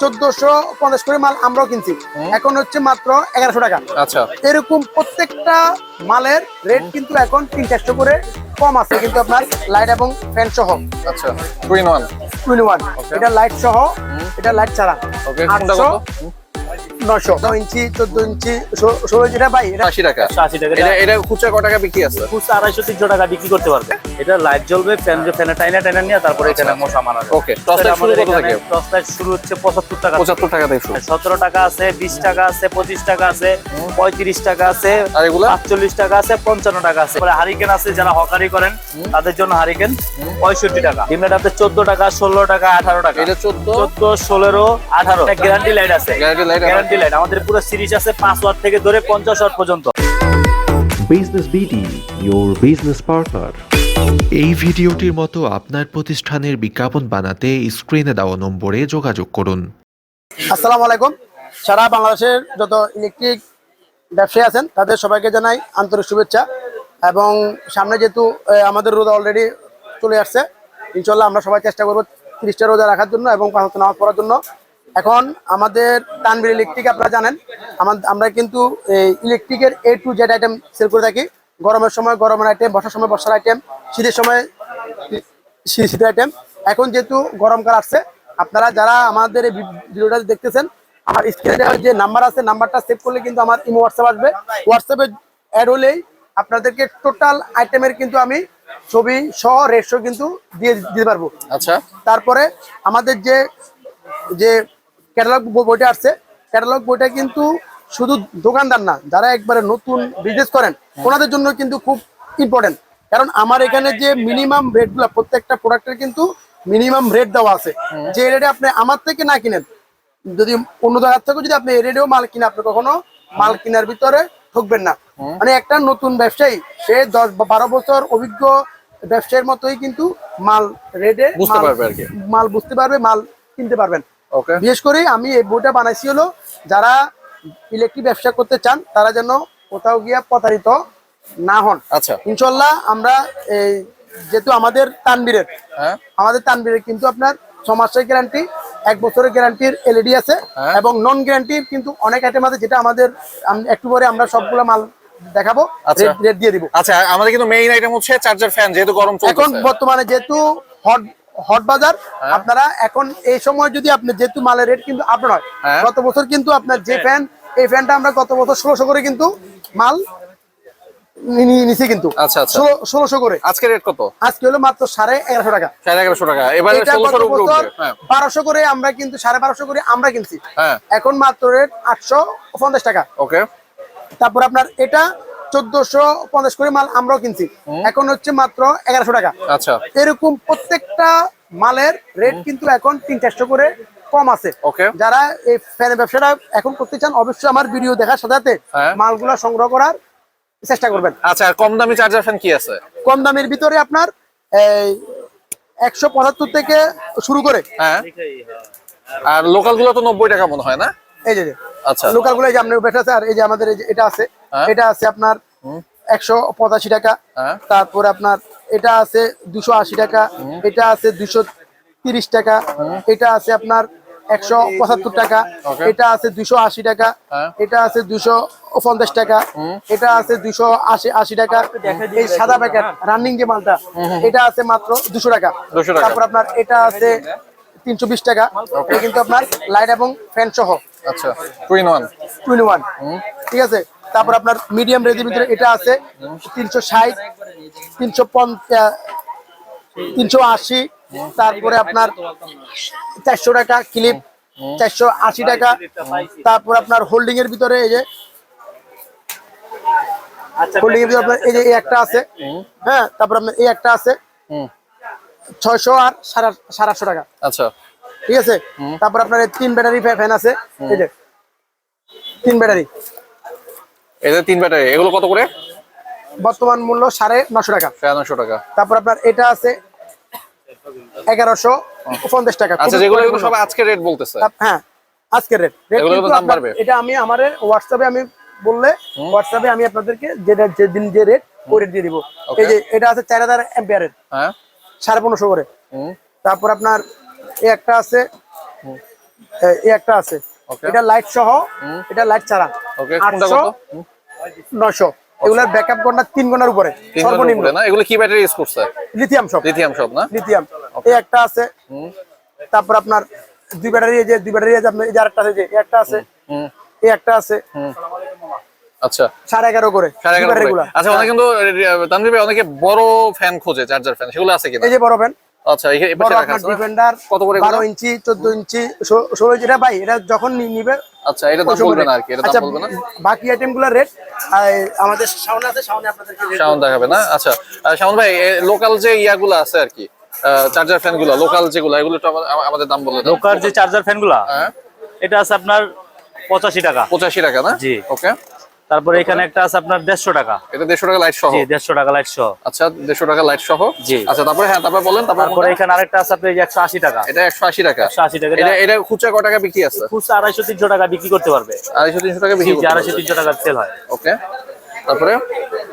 চোদ্দশো পঞ্চাশ করে মাল আমরাও কিনছি। এখন হচ্ছে মাত্র এগারোশো টাকা। আচ্ছা। এরকম প্রত্যেকটা মালের রেট কিন্তু এখন তিন চারশো করে কম আছে কিন্তু আপনার লাইট এবং ফ্যান সহ। আচ্ছা ওয়ান ওয়ান এটা লাইট সহ এটা লাইট ছাড়া। আটশো নশো নয় ইঞ্চি চোদ্দ ইঞ্চি ষোলো যেটা ভাই এটা আশি টাকা। আশি টাকা। এটা এটা খুচরা কত টাকা বিক্রি আছে? খুচরা আড়াইশো তিনশো টাকা বিক্রি করতে পারবে। এটা লাইট জ্বলবে ফ্যান ফ্যানে টাইনা টাইনা নিয়ে তারপরে এখানে মশা মারা যাবে। Okay, toss light শুরু কত থেকে? টস লাইট শুরু হচ্ছে পঁচাত্তর টাকা পঁচাত্তর টাকা থেকে শুরু। সতেরো টাকা আছে বিশ টাকা আছে পঁচিশ টাকা আছে পঁয়ত্রিশ টাকা আছে আর এগুলা? আটচল্লিশ টাকা আছে পঞ্চান্ন টাকা আছে। তারপরে হারিকেন আছে যারা হকারি করেন তাদের জন্য হারিকেন পঁয়ষট্টি টাকা। ডিমের হাতে চোদ্দ টাকা ষোলো টাকা আঠারো টাকা। এটা চোদ্দ? চোদ্দ ষোলো আঠারো। গ্যারান্টি লাইট আছে। Light আছে। গ্যারান্টি লাইট আমাদের পুরো সিরিজ আছে পাঁচ ওয়াট থেকে ধরে পঞ্চাশ ওয়াট পর্যন্ত। Business BD your business partner এই ভিডিওটির মতো আপনার প্রতিষ্ঠানের বিজ্ঞাপন বানাতে স্ক্রিনে দেওয়া নম্বরে যোগাযোগ করুন। আসসালামু আলাইকুম। সারা বাংলাদেশের যত ইলেকট্রিক ব্যবসায়ী আছেন, তাদের সবাইকে জানাই আন্তরিক শুভেচ্ছা এবং সামনে যেহেতু আমাদের রোজা অলরেডি চলে আসছে ইনশাল্লাহ আমরা সবাই চেষ্টা করব তিরিশটা রোজা রাখার জন্য এবং পাঁচ নামাজ পড়ার জন্য। এখন আমাদের তানবির ইলেকট্রিক, আপনারা জানেন আমরা কিন্তু ইলেকট্রিকের A to Z item sale করে থাকি। গরমের সময় গরমের আইটেম বর্ষার সময় বর্ষার আইটেম শীতের সময় শীতের আইটেম এখন যেহেতু গরমকাল আসছে আপনারা যারা আমাদের এই ভিডিওটা দেখতেছেন আমার স্ক্রিনে যে নাম্বার আছে নাম্বারটা সেভ করলে কিন্তু আমার ইমো হোয়াটসঅ্যাপ আসবে। হোয়াটসঅ্যাপে অ্যাড হলেই আপনাদেরকে টোটাল আইটেমের কিন্তু আমি ছবি সহ রেটসো কিন্তু দিয়ে দিতে পারব। আচ্ছা। তারপরে আমাদের যে যে ক্যাটালগ বইটা আসছে ক্যাটালগ বইটা কিন্তু শুধু দোকানদার না যারা একবারে নতুন বিজনেস করেন ওনাদের জন্য কিন্তু খুব ইম্পর্টেন্ট কারণ আমার এখানে যে মিনিমাম রেটগুলো প্রত্যেকটা প্রোডাক্টের কিন্তু মিনিমাম রেট দেওয়া আছে। যে রেটে আপনি আমার থেকে না কিনেন যদি অন্য জায়গার থেকে যদি আপনি রেটেও মাল কিনে আপনি কখনো মাল কেনার ভিতরে ঠকবেন না। মানে একটা নতুন ব্যবসায়ী সে দশ বা বারো বছর অভিজ্ঞ ব্যবসায়ীর মতোই কিন্তু মাল রেটে বুঝতে পারবে আর কি। মাল বুঝতে পারবে মাল কিনতে পারবেন। বিশেষ করে আমি এই বইটা বানাইছি হলো যারা ইলেকট্রিক ব্যবসা করতে চান তারা যেন কোথাও গিয়ে প্রতারিত না হন। আচ্ছা। ইনশাল্লাহ আমরা এই যেহেতু আমাদের তানবীরের হ্যাঁ। আমাদের তানবীরের কিন্তু আপনার ছ মাসের গ্যারান্টি এক বছরের গ্যারান্টির এলইডি আছে হ্যাঁ। এবং নন গ্যারান্টির কিন্তু অনেক আইটেম আছে যেটা আমাদের একটু পরে আমরা সবগুলো মাল দেখাবো আচ্ছা। রেট রেট দিয়ে দিব। আচ্ছা আমাদের কিন্তু মেইন আইটেম হচ্ছে চার্জার ফ্যান যেহেতু গরম এখন বর্তমানে যেহেতু হট হট বাজার হ্যাঁ। আপনারা এখন এই সময় যদি আপনি যেহেতু মালের রেট কিন্তু আপ নয় হ্যাঁ। গত বছর কিন্তু আপনার যে ফ্যান এই ফ্যানটা আমরা গত বছর ষোলোশো করে কিন্তু মাল কিন্তু। আচ্ছা, আচ্ছা। ষোলোশো করে। আজকে রেট কত? আজকে হলো মাত্র সাড়ে এগারোশো টাকা। সাড়ে এগারোশো টাকা। এবারে হ্যাঁ। বারোশো করে আমরা কিন্তু সাড়ে বারোশো করে আমরা কিনছি। এখন মাত্র রেট আটশো পঞ্চাশ টাকা। ওকে তারপর আপনার এটা চোদ্দশো পঞ্চাশ করে মাল আমরাও কিনছি। এখন হচ্ছে মাত্র এগারোশো টাকা। আচ্ছা। এরকম প্রত্যেকটা মালের রেট কিন্তু এখন তিন চারশো করে কম আছে। যারা এই ফ্যানের ব্যবসাটা এখন করতে চান অবশ্যই আমার ভিডিও দেখার সাথে সাথে হ্যাঁ। মালগুলা সংগ্রহ করার চেষ্টা করবেন। আচ্ছা কম দামি চার্জার ফ্যান কি আছে? কম দামের ভিতরে আপনার এই একশো পঁচাত্তর থেকে শুরু করে। হ্যাঁ। আর লোকালগুলো তো নব্বই টাকা মনে হয় না? এই যে আচ্ছা। লোকালগুলো এই যে আছে আর এই যে আমাদের এটা আছে। এটা আছে আপনার একশো পঁচাশি টাকা। হ্যাঁ। তারপরে আপনার এটা আছে দুশো আশি টাকা। এটা আছে দুশো তিরিশ টাকা। এটা আছে আপনার একশো পঁচাত্তর টাকা। এটা আছে দুশো আশি টাকা। হ্যাঁ। এটা আছে দুশো পঞ্চাশ টাকা। এটা আছে দুশো আশি আশি টাকা। এই সাদা প্যাকেট রানিং যে মালটা এটা আছে মাত্র দুশো টাকা। তারপর আপনার এটা আছে তিনশো বিশ টাকা। এটা কিন্তু আপনার লাইট এবং ফ্যান সহ। আচ্ছা। Two in one twenty one ঠিক আছে? তারপর আপনার মিডিয়াম রেঞ্জের ভিতরে এটা আছে তিনশো ষাট তিনশো পঞ্চাশ তিনশো আশি তারপরে আপনার চারশো টাকা ক্লিপ চারশো আশি টাকা। তারপর আপনার হোল্ডিং এর ভিতরে এই যে হোল্ডিং এর ভিতরে আপনার এই যে এই একটা আছে। হ্যাঁ তারপর আপনার এই একটা আছে। ছয়শো আর সাড়ে সাড়ে আটশো টাকা। আচ্ছা। ঠিক আছে? তারপর আপনার এই তিন ব্যাটারি ফ্যান আছে। এই যে তিন ব্যাটারি এদের তিন ব্যাটারি এগুলো কত করে? বর্তমান মূল্য সাড়ে নশো টাকা। ছয়ানশো টাকা। তারপর আপনার এটা আছে এগারোশো পঞ্চাশ টাকা। আচ্ছা যেগুলো এগুলো সব আজকে রেট বলতেছে। হ্যাঁ আজকের রেট। এটা আমি আমার হোয়াটসঅ্যাপে আমি বললে হোয়াটসঅ্যাপে আমি আপনাদেরকে যেটা যেদিন যে রেট ওই রেট দিয়ে দিব। এই যে এটা আছে চার হাজার এম্পিয়ারের হ্যাঁ। সাড়ে পনেরোশো করে। তারপর আপনার এই একটা আছে এই একটা আছে. এটা লাইট সহ এটা লাইট ছাড়া। আটশো নশো এগুলোর ব্যাকআপ ঘণ্টা তিন ঘণ্টার উপরে সর্বনিম্ন। না? এগুলো কি ব্যাটারি ইউজ করছে? লিথিয়াম সব। লিথিয়াম সব না? লিথিয়াম এই একটা আছে। তারপর আপনার দুই ব্যাটারি এই যে দুই ব্যাটারি আছে আপনার এই যে আরেকটা আছে যে একটা আছে। এই একটা আছে। আচ্ছা। সাড়ে এগারো করে। আচ্ছা অনেকে কিন্তু তানভীর ভাই অনেকে বড় ফ্যান খোঁজে চার্জার ফ্যান সেগুলো আছে কিনা? এই যে বড় ফ্যান আচ্ছা এই এই বড় আপনার ডিফেন্ডার কত করে? ইঞ্চি ইঞ্চি এটা ভাই এটা যখন নিবে আচ্ছা এটা দাম। আর কি এটা আচ্ছা, দাম বলবে না? বাকি আইটেমগুলো রেট আমাদের সামনে আছে সামনে আপনাদেরকে সাউন্ড দেখাবে না? আচ্ছা ভাই লোকাল যে ইয়াগুলো আছে আর কি চার্জার ফ্যানগুলো লোকাল যেগুলো এগুলো আমা- আমাদের দাম বলে লোকার যে চার্জার ফ্যানগুলা হ্যাঁ। এটা আছে আপনার পঁচাশি টাকা। পঁচাশি টাকা না? জি। ওকে তারপরে এখানে একটা আছে আপনার দেড়শো টাকা। এটা দেড়শো টাকা লাইট সহ? দেড়শো টাকা লাইট সহ। আচ্ছা দেড়শো টাকা লাইট সহ? জি। আচ্ছা তারপরে হ্যাঁ তারপরে বলেন তারপরে এখানে আরেকটা আছে আপনার একশো আশি টাকা। এটা একশো আশি টাকা। 180 টাকা। এটা এটা খুচরা কয় টাকা বিক্রি আছে? খুচরা আড়াইশো তিনশো টাকা বিক্রি করতে পারবে। আড়াইশো তিনশো টাকা বিক্রি আড়াইশো তিনশো টাকার সেল হয়। ওকে তারপরে?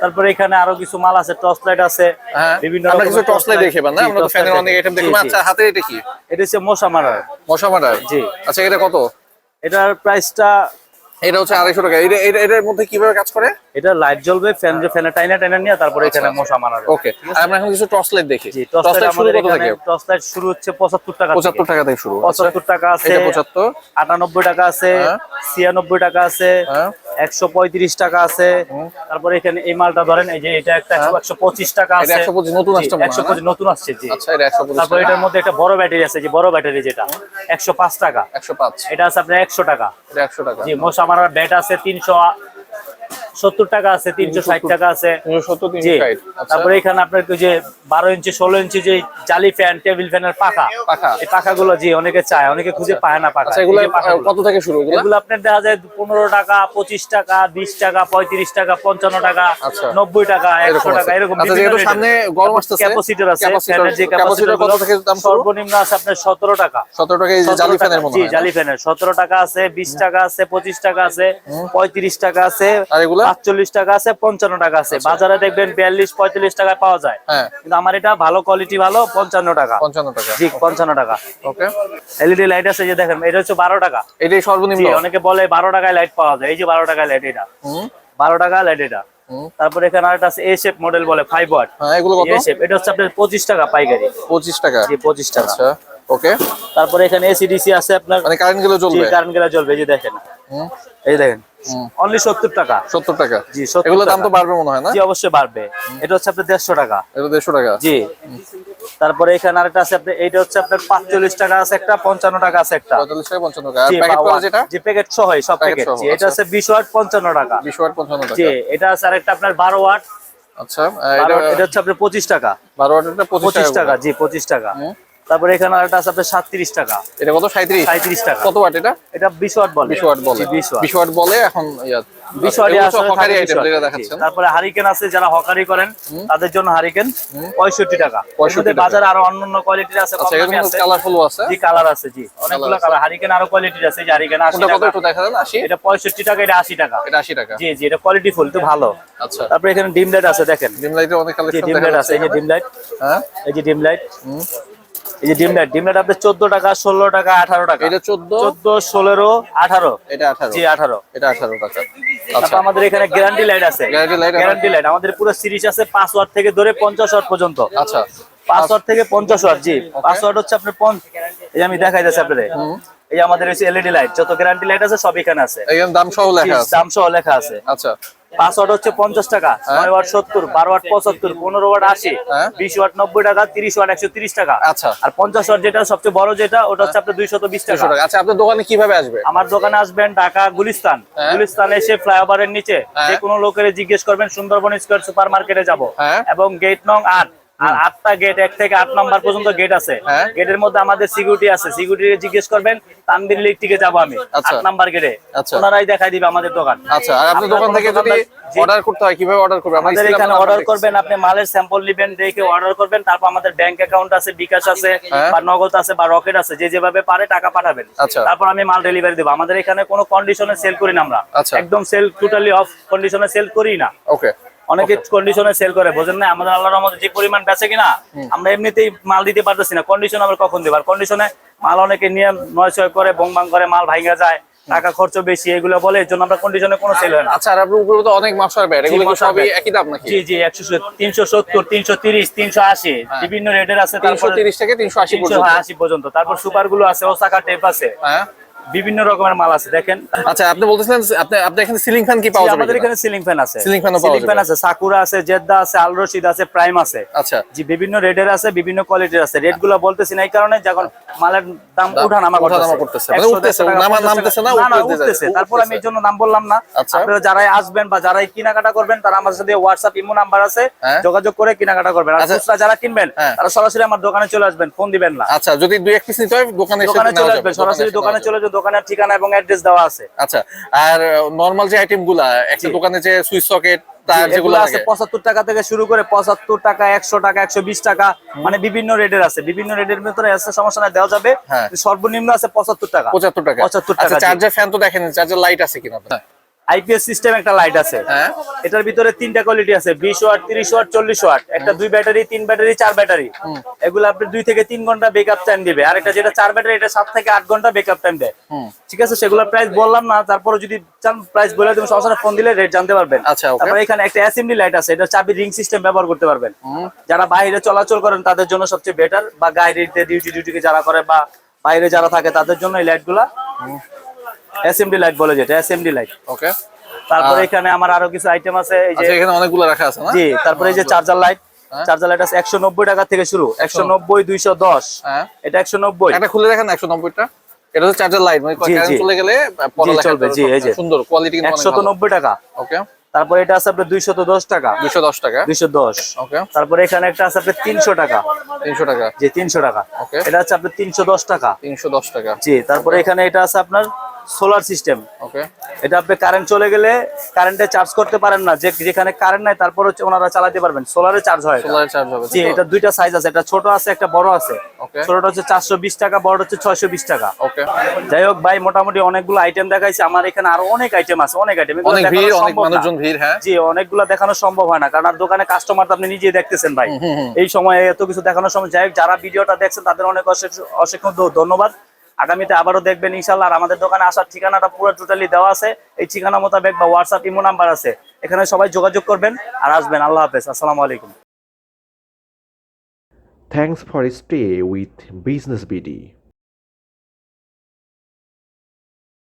তারপরে এখানে আরও কিছু মাল আছে টর্চ লাইট আছে হ্যাঁ বিভিন্ন আমরা কিছু টর্চ লাইট দেখে না? আমরা তো ফ্যানের অনেক আইটেম দেখলাম আচ্ছা হাতে এটা কি? এটা হচ্ছে মশা মারার। মশা মারার। জি। আচ্ছা এটা কত? এটার প্রাইসটা এটা হচ্ছে আড়াইশো টাকা। এটা এটার মধ্যে কীভাবে কাজ করে? এটা লাইট জ্বলবে ফ্যান ফ্যানে টাইনা টাইনা নিয়ে তারপরে এখানে আচ্ছা। মশা মারার ওকে আমরা এখন কিছু টর্চ লাইট দেখি। টর্চ লাইট শুরু কত এখানে থেকে? টর্চ লাইট শুরু হচ্ছে পঁচাত্তর টাকা পঁচাত্তর টাকা থেকে শুরু। আচ্ছা, পঁচাত্তর টাকা আছে এটা পঁচাত্তর। আটানব্বই টাকা আছে হ্যাঁ। ছিয়ানব্বই টাকা আছে হ্যাঁ। একশো পঁয়ত্রিশ টাকা আছে। তারপরে এখানে এই মালটা ধরেন এই যে এটা একটা একশো পঁচিশ টাকা হ্যাঁ। আছে। 125 নতুন আসছে মনে হয়, একশো না? পঁচিশ নতুন আসছে জি। আচ্ছা এটা একশো পঁচিশ তারপর এটার মধ্যে একটা বড় ব্যাটারি আছে যে বড় ব্যাটারি যেটা। একশো পাঁচ টাকা। একশো পাঁচ। এটা আছে আপনার একশো টাকা। এটা একশো টাকা। জি মশা মারার ব্যাট আছে তিনশো সত্তর টাকা আছে তিনশো ষাট টাকা আছে। আচ্ছা। তারপরে এখানে আপনার যে বারো ইঞ্চি ষোলো ইঞ্চি যে জালি ফ্যান টেবিল ফ্যানের পাখা। পাখা। এই পাখাগুলো জি অনেকে চায় অনেকে খুঁজে পায় না পাখা। আচ্ছা যে। কত থেকে শুরু এগুলো? আপনার দেখা যায় পনেরো টাকা পঁচিশ টাকা বিশ টাকা পঁয়ত্রিশ টাকা পঞ্চান্ন টাকা আচ্ছা। নব্বই টাকা একশো টাকা এরকম আচ্ছা, সামনে গরম আসতেছে, ক্যাপাসিটর আছে যে? সর্বনিম্ন আছে আপনার সতেরো টাকা। সতেরো টাকা এই যে 17 জালি ফ্যানের জি জালি ফ্যানের সতেরো টাকা আছে বিশ টাকা আছে পঁচিশ টাকা আছে পঁয়ত্রিশ টাকা আছে। আর এগুলা? পাঁচচল্লিশ টাকা আছে পঞ্চান্ন টাকা আছে। বাজারে দেখবেন বিয়াল্লিশ পঁয়তাল্লিশ টাকায় পাওয়া যায়। হ্যাঁ। কিন্তু আমার এটা ভালো কোয়ালিটি ভালো পঞ্চান্ন টাকা। পঞ্চান্ন টাকা। জি পঞ্চান্ন টাকা। ওকে। এলইডি লাইট আছে যে দেখেন এটা হচ্ছে বারো টাকা। এটাই সর্বনিম্ন। অনেকে বলে বারো টাকায় লাইট পাওয়া যায়। এই যে বারো টাকায় লাইট এটা। বারো টাকা লাইট এটা। তারপরে এখানে আরেকটা আছে এ শেপ মডেল বলে ফাইভ ওয়াট হ্যাঁ এগুলো কত? এ শেপ এটা হচ্ছে আপনার পঁচিশ টাকা পাইকারি। পঁচিশ টাকা। জি পঁচিশ টাকা। আচ্ছা। ওকে। তারপরে এখানে এসিডিসি আছে আপনার। মানে কারেন্টগুলো চলবে। কারেন্ট গেলে জ্বলবে এই যে দেখেন। এই দেখেন অনলি সত্তর টাকা। সত্তর টাকা। জি, 70 এগুলো দাম তো বাড়বে মনে হয় না? জি অবশ্যই বাড়বে। এটা হচ্ছে আপনার দেড়শো টাকা। এটা দেড়শো টাকা। জি। তারপরে এখানে আরেকটা আছে আপনার এইটা হচ্ছে আপনার পাঁচচল্লিশ টাকা আছে একটা পঞ্চান্ন টাকা আছে একটা। পঁয়তাল্লিশ টাকা পঞ্চান্ন টাকা। জি প্যাকেট সহ সব প্যাকেট জি এটা আচ্ছা। আছে বিশ ওয়াট পঞ্চান্ন টাকা। বিশ ওয়াট পঞ্চান্ন জি এটা আছে আরেকটা আপনার বারো ওয়াট। আচ্ছা এটা এটা হচ্ছে আপনার পঁচিশ টাকা। বারো ওয়াটেরটা পঁচিশ টাকা টাকা জি পঁচিশ টাকা। তারপরে এখানে আরেকটা আছে আপনার সাতত্রিশ টাকা। এটা কত? সাঁত্রিশ সাঁত্রিশ টাকা। কত ওয়াট এটা? এটা বিশ ওয়াট বলে। বিশ ওয়াট বলে। বিশ ওয়াট। বলে এখন বিশ ওয়াটে এগুলো তো আসলে হকারি থাকে আইটেম 20 ওয়াট। যেটা জি। দেখাচ্ছেন। তারপরে হারিকেন আছে যারা হকারি করেন তাদের জন্য হারিকেন পঁয়ষট্টি টাকা। 65 এর মধ্যে টাকা। বাজারে আরও অন্যান্য কোয়ালিটির আছে আচ্ছা আছে। কালারফুল আছে। জি কালার আছে জি। অনেকগুলো কালার হারিকেন আরও কোয়ালিটির আছে হারিকেন আশি এটা পঁয়ষট্টি টাকা এটা আশি টাকা। এটা আশি টাকা। জি জি এটা কোয়ালিটি ফুল তো ভালো। আচ্ছা। তারপরে এখানে ডিম লাইট আছে দেখেন। ডিম লাইটের অনেক ডিম লাইট আছে এই যে ডিম লাইট হ্যাঁ। এই যে ডিম লাইট এই যে ডিম লাইট ডিম লাইট আপনার চোদ্দ টাকা ষোলো টাকা আঠারো টাকা। এটা চোদ্দ? চোদ্দ ষোলো আঠারো। এটা আঠারো। জি আঠারো। এটা আঠারো টাকা। আচ্ছা। আমাদের এখানে গ্যারান্টি লাইট আছে। গ্যারান্টি লাইট আমাদের পুরো সিরিজ আছে পাঁচ ওয়াট থেকে ধরে পঞ্চাশ ওয়াট পর্যন্ত। আচ্ছা। পাঁচ ওয়াট থেকে পঞ্চাশ ওয়াট জি। পাঁচ ওয়াট হচ্ছে আপনার এই যে আমি দেখাই যাচ্ছি আপনাদের এই যে আমাদের এলইডি লাইট যত গ্যারান্টি লাইট আছে সব এখানে আছে। দাম সহ লেখা আছে। দাম সহ লেখা আছে। আচ্ছা। পাঁচ ওয়াট হচ্ছে পঞ্চাশ টাকা নয় ওয়াট সত্তর বারো ওয়াট পঁচাত্তর পনেরো ওয়াট আশি হ্যাঁ। বিশ ওয়াট নব্বই টাকা তিরিশ ওয়াট একশো তিরিশ টাকা আচ্ছা। আর পঞ্চাশ ওয়াট যেটা সবচেয়ে বড় যেটা ওটা হচ্ছে আপনার দুইশত বিশ টাকা আচ্ছা আপনার দোকানে কীভাবে আসবে আমার দোকানে আসবেন ঢাকা গুলিস্তান হ্যাঁ। গুলিস্তান এসে ফ্লাইওভারের নিচে হ্যাঁ। যে কোনো লোকের জিজ্ঞেস করবেন সুন্দরবন স্কোয়ার সুপার মার্কেটে যাব হ্যাঁ। এবং গেট নং আট আর আটটা গেট এক থেকে আট নাম্বার পর্যন্ত গেট আছে হ্যাঁ। গেটের মধ্যে আমাদের সিকিউরিটি আছে সিকিউরিটি জিজ্ঞেস করবেন তানবির ইলেকট্রিকে যাব আমি আচ্ছা। আট নাম্বার গেটে আচ্ছা। ওনারাই দেখাই দিবে আমাদের দোকান আচ্ছা আর আপনার আপনার দোকান থেকে যদি অর্ডার করতে হয় কীভাবে অর্ডার আমাদের এখানে অর্ডার করবেন আপনি মালের স্যাম্পল নেবেন দেখে অর্ডার করবেন তারপর আমাদের ব্যাংক অ্যাকাউন্ট আছে বিকাশ আছে হ্যাঁ। বা নগদ আছে বা রকেট আছে যে যেভাবে পারে টাকা পাঠাবেন আচ্ছা। তারপর আমি মাল ডেলিভারি দেবো আমাদের এখানে কোনো কন্ডিশনে সেল করি না আমরা আচ্ছা। একদম সেল টোটালি অফ কন্ডিশনে সেল করি না ওকে অনেকে কন্ডিশনে সেল করে বোঝেন না? আমাদের আল্লাহর রহমতে যে পরিমাণ বেচে কিনা আমরা এমনিতেই মাল দিতে পারতেছি না। কন্ডিশন আমরা কখন দেবো? আর কন্ডিশনে মাল অনেকে নিয়ে নয় ছয় করে বং বাং করে মাল ভাঙা যায় টাকা খরচ বেশি এগুলো বলে এর জন্য আমরা কন্ডিশনে কোনো সেল হয় না। আচ্ছা আর আপনার উপরে তো অনেক মশার ব্যাট এগুলো কি সবই একই দাম নাকি? জি জি একশো তিনশো সত্তর তিনশো তিরিশ তিনশো আশি। বিভিন্ন রেটের আছে তারপরে তিরিশ থেকে তিনশো আশি তিনশো পর্যন্ত। আশি পর্যন্ত। তারপর সুপারগুলো আছে ওসাকা টেপ আছে। হ্যাঁ। বিভিন্ন রকমের মাল আছে দেখেন। আচ্ছা আপনি বলতেছিলেন আপনি আপনি এখানে সিলিং ফ্যান কি পাওয়া যাবে আমাদের এখানে সিলিং ফ্যান আছে। Ceiling fan ও পাওয়া সিলিং ফ্যান আছে সাকুরা আছে জেদ্দা আছে আল রশিদ আছে প্রাইম আছে। আচ্ছা। জি বিভিন্ন রেটের আছে বিভিন্ন কোয়ালিটির আছে। রেটগুলো বলতেছি না এই কারণে যখন মালের দাম উঠানামা ওঠানামা করতেছে। মানে উঠতেছে, নামা- নামতেছে না, উঠতেছে, তারপর আমি এই জন্য নাম বললাম না। আচ্ছা। আপনারা যারাই আসবেন বা যারাই কেনাকাটা করবেন তারা আমার সাথে হোয়াটসঅ্যাপ ইমো নাম্বার আছে হ্যাঁ। যোগাযোগ করে কেনাকাটা করবেন। আর আচ্ছা। খুচরা যারা কিনবেন হ্যাঁ। তারা সরাসরি আমার দোকানে চলে আসবেন ফোন দিবেন না। আচ্ছা যদি দুই এক পিস নিতে হয় দোকানে চলে আসবেন সরাসরি দোকানে চলে যাবে দোকানের ঠিকানা এবং অ্যাড্রেস দেওয়া আছে। আচ্ছা আর নরমাল যে আইটেমগুলা একটা দোকানে যে সুইচ সকেট তার যেগুলো আছে লাগে। পঁচাত্তর টাকা থেকে শুরু করে পঁচাত্তর টাকা একশো টাকা একশো বিশ টাকা মানে বিভিন্ন রেটের আছে। বিভিন্ন রেটের ভিতরে আছে সমস্যা নাই দেওয়া যাবে। হ্যাঁ। সর্বনিম্ন আছে পঁচাত্তর টাকা। পঁচাত্তর টাকা। পঁচাত্তর আচ্ছা টাকা জি। চার্জার ফ্যান তো দেখেন চার্জার লাইট আছে কিনা? হ্যাঁ। আইপিএস সিস্টেম একটা লাইট আছে। হ্যাঁ। এটার ভিতরে তিনটা কোয়ালিটি আছে বিশ ওয়াট তিরিশ ওয়াট চল্লিশ ওয়াট। একটা দুই ব্যাটারি তিন ব্যাটারি চার ব্যাটারি। এগুলো আপনি দুই থেকে তিন ঘণ্টা বেকআপ টাইম দিবে। আর এটা যেটা চার ব্যাটারি এটা সাত থেকে আট ঘণ্টা বেকআপ টাইম দেয়। ঠিক আছে? সেগুলোর প্রাইস বললাম না তারপরে যদি চান প্রাইস বলে তুমি সরাসরি ফোন দিলে রেট জানতে পারবেন। আচ্ছা, তারপরে এখানে একটা অ্যাসেম্বলি লাইট আছে এটা চাবি রিং সিস্টেম ব্যবহার করতে পারবেন। যারা বাইরে চলাচল করেন তাদের জন্য সবচেয়ে বেটার বা গাড়িতে ডিউটি ডিউটিকে যারা করে বা বাইরে যারা থাকে তাদের জন্য এই লাইটগুলা এসএমডি লাইট বলে যেটা এসএমডি লাইট ওকে তারপরে এখানে আমার আরও কিছু আইটেম আছে এই যে আচ্ছা এখানে অনেকগুলো রাখা আছে না? জি তারপরে এই যে চার্জার লাইট। চার্জার লাইট আছে একশো নব্বই টাকা থেকে শুরু একশো নব্বই। দুইশো দশ। হ্যাঁ। এটা একশো নব্বই। একটা খুলে দেখেন একশো নব্বইটা। এটা হচ্ছে চার্জার লাইট মানে কারেন্ট চলে গেলে পড়ালেখা চলবে, জি, এই যে। সুন্দর কোয়ালিটি কিন্তু একশো অনেক নব্বই টাকা। ওকে তারপরে এটা আছে আপনার দুইশত দশ টাকা। দুশো দশ টাকা। দুইশো দশ। ওকে তারপরে এখানে একটা আছে আপনার তিনশো টাকা। তিনশো টাকা। জি তিনশো টাকা। Okay. এটা হচ্ছে আপনার তিনশো দশ টাকা। তিনশো দশ টাকা। জি তারপরে এখানে এটা আছে আপনার সোলার সিস্টেম। ওকে। এটা আপনি কারেন্ট চলে গেলে কারেন্টে চার্জ করতে পারেন না। যে যেখানে কারেন্ট নাই তারপর হচ্ছে ওনারা চালাতে পারবেন। সোলারে চার্জ হয় এটা। চার্জ হবে জি এটা দুইটা সাইজ আছে। একটা ছোট আছে একটা বড় আছে। ছোটটা হচ্ছে চারশো বিশ টাকা বড়টা হচ্ছে ছয়শো বিশ টাকা। ওকে। যাই হোক ভাই মোটামুটি অনেকগুলো আইটেম দেখাইছে। আমার এখানে আরও অনেক আইটেম আছে অনেক আইটেম অনেক ভিড় অনেক মানুষজন ভিড় হ্যাঁ। জি অনেকগুলো দেখানো সম্ভব হয় না। কারণ আর দোকানে কাস্টমার তো আপনি নিজে দেখতেছেন ভাই। এই সময় এত কিছু দেখানোর সময় যাই হোক যারা ভিডিওটা দেখছেন তাদের অনেক অসংখ্য ধন্যবাদ। আগামীতে আবারও দেখবেন ইনশাল্লাহ আর আমাদের দোকানে আসার ঠিকানাটা পুরো টোটালি দেওয়া আছে। এই ঠিকানা মোতাবেক বা হোয়াটসঅ্যাপ ইমো নাম্বার আছে। এখানে সবাই যোগাযোগ করবেন আর আসবেন। আল্লাহ হাফেজ। আসসালামু আলাইকুম। Thanks for stay with Business BD.